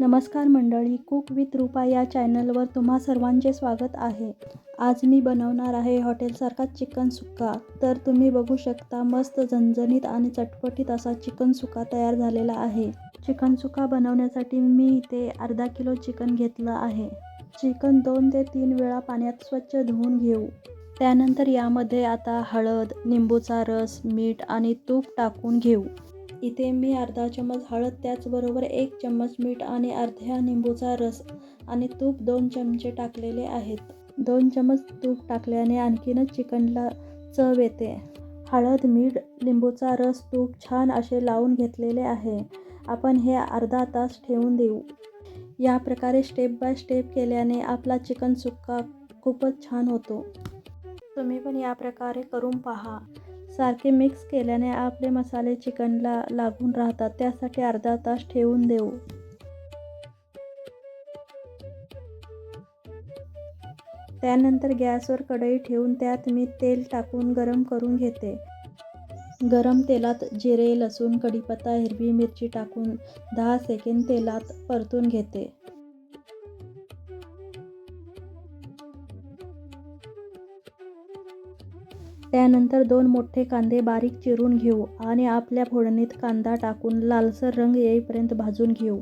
नमस्कार मंडळी cook with रूपा या चॅनलवर तुम्हा सर्वांचे स्वागत आहे. आज मी बनवणार आहे हॉटेलसारखा चिकन सुक्का. तर तुम्ही बघू शकता मस्त झणझणीत आणि चटपटीत असा चिकन सुका तयार झालेला आहे. चिकन सुका बनवण्यासाठी मी इथे अर्धा किलो चिकन घेतलं आहे. चिकन दोन ते तीन वेळा पाण्यात स्वच्छ धुवून घेऊ. त्यानंतर यामध्ये आता हळद निंबूचा रस मीठ आणि तूप टाकून घेऊ. इथे मी अर्धा चम्मच हळद त्याचबरोबर एक चम्मच मीठ आणि अर्ध्या निंबूचा रस आणि तूप दोन चमचे टाकलेले आहेत. दोन चम्मच तूप टाकल्याने आणखीनच चिकनला चव येते. हळद मीठ लिंबूचा रस तूप छान असे लावून घेतलेले आहे. आपण हे अर्धा तास ठेवून देऊ. या प्रकारे स्टेप बाय स्टेप केल्याने आपला चिकन सुक्का खूपच छान होतो. तुम्ही पण या प्रकारे करून पहा. सारखे मिक्स केल्याने आपले मसाले चिकनला लागून राहतात. त्यासाठी अर्धा तास ठेवून देऊ. त्यानंतर गॅसवर कढई ठेवून त्यात मी तेल टाकून गरम करून घेते. गरम तेलात जिरे लसूण कढीपत्ता हिरवी मिरची टाकून दहा सेकंद तेलात परतून घेते. त्यानंतर दोन मोठे कांदे बारीक चिरून घेऊ आणि आपल्या फोडणीत कांदा टाकून लालसर रंग येईपर्यंत भाजून घेऊ.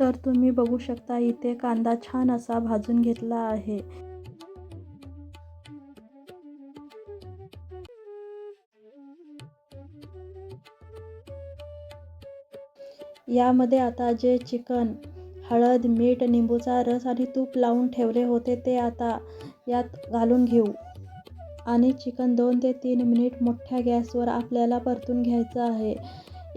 तर तुम्ही बघू शकता इथे कांदा छान असा भाजून घेतला आहे. यामध्ये आता जे चिकन हळद मीठ निंबूचा रस आणि तूप लावून ठेवले होते ते आता यात घालून घेऊ. आणि चिकन दोन ते तीन मिनिट मोठ्या गॅसवर आपल्याला परतून घ्यायचं आहे.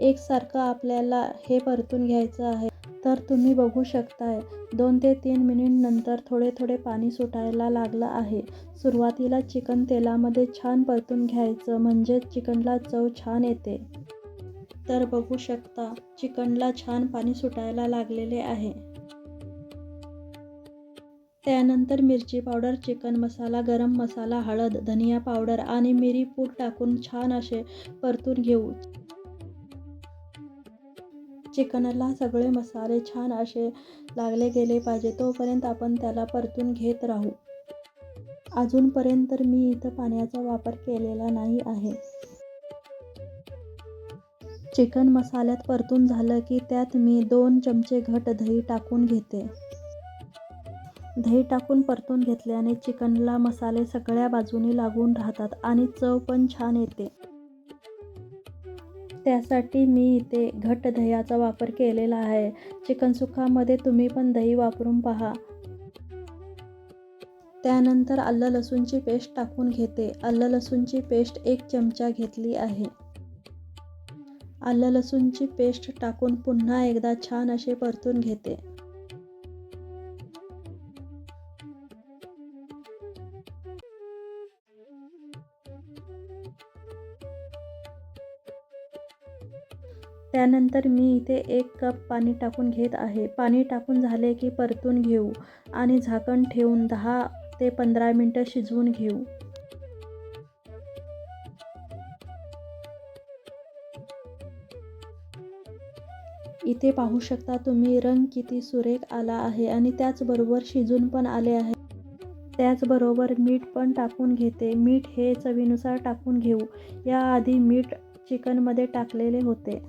एकसारखं आपल्याला हे परतून घ्यायचं आहे. तर तुम्ही बघू शकताय दोन ते तीन मिनिट नंतर थोडे थोडे पाणी सुटायला लागलं आहे. सुरुवातीला चिकन तेलामध्ये छान परतून घ्यायचं म्हणजे चिकनला चव छान येते. तर बघू शकता चिकनला छान पाणी सुटायला लागलेले आहे. त्यानंतर मिरची पावडर चिकन मसाला गरम मसाला हळद धनिया पावडर आणि मिरी पूड टाकून छान असे परतून घेऊ. चिकनला सगळे मसाले छान असे लागले गेले पाहिजे तोपर्यंत आपण त्याला परतून घेत राहू. अजूनपर्यंत तर मी इथं पाण्याचा वापर केलेला नाही आहे. चिकन मसाल्यात परतून झालं की त्यात मी दोन चमचे घट दही टाकून घेते. दही टाकून परतून घेतल्याने चिकनला मसाले सगळ्या बाजूनी लागून राहतात आणि चव पण छान येते. त्यासाठी मी इथे घट्ट दह्याचा वापर केलेला आहे. चिकन सुखामध्ये तुम्ही पण दही वापरून पहा. त्यानंतर आलं लसूणची पेस्ट टाकून घेते. आलं लसूणची पेस्ट एक चमचा घेतली आहे. आलं लसूणची पेस्ट टाकून पुन्हा एकदा छान असे परतून घेते. त्यानंतर मी इथे एक कप पाणी टाकून घेत आहे. पाणी टाकून झाले की परतून घेऊ आणि झाकण ठेवून दहा ते पंधरा मिनटं शिजवून घेऊ. इथे पाहू शकता तुम्ही रंग किती सुरेख आला आहे आणि त्याचबरोबर शिजून पण आले आहे. त्याचबरोबर मीठ पण टाकून घेते. मीठ हे चवीनुसार टाकून घेऊ. याआधी मीठ चिकनमध्ये टाकलेले होते.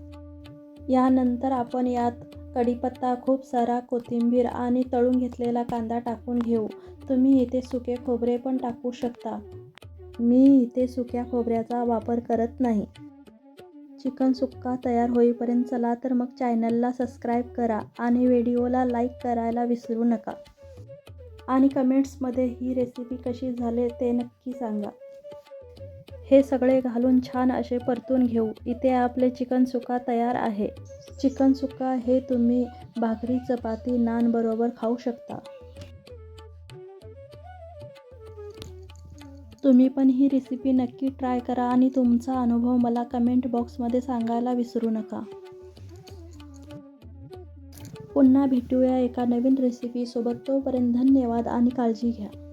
यानंतर आपण यात कढीपत्ता खूप सारा कोथिंबीर आणि तळून घेतलेला कांदा टाकून घेऊ. तुम्ही इथे सुके खोबरे पण टाकू शकता. मी इथे सुक्या खोबऱ्याचा वापर करत नाही. चिकन सुक्का तयार होईपर्यंत चला तर मग चॅनलला सबस्क्राईब करा आणि व्हिडिओला लाईक करायला विसरू नका. आणि कमेंट्समध्ये ही रेसिपी कशी झाले ते नक्की सांगा. हे सगळे घालून छान असे परतून घेऊ. इथे आपले चिकन सुका तयार आहे. चिकन सुका हे तुम्ही भाकरी चपाती नान बरोबर खाऊ शकता. तुम्ही पण ही रेसिपी नक्की ट्राय करा आणि तुमचा अनुभव मला कमेंट बॉक्समध्ये सांगायला विसरू नका. पुन्हा भेटूया एका नवीन रेसिपीसोबत तोपर्यंत धन्यवाद आणि काळजी घ्या.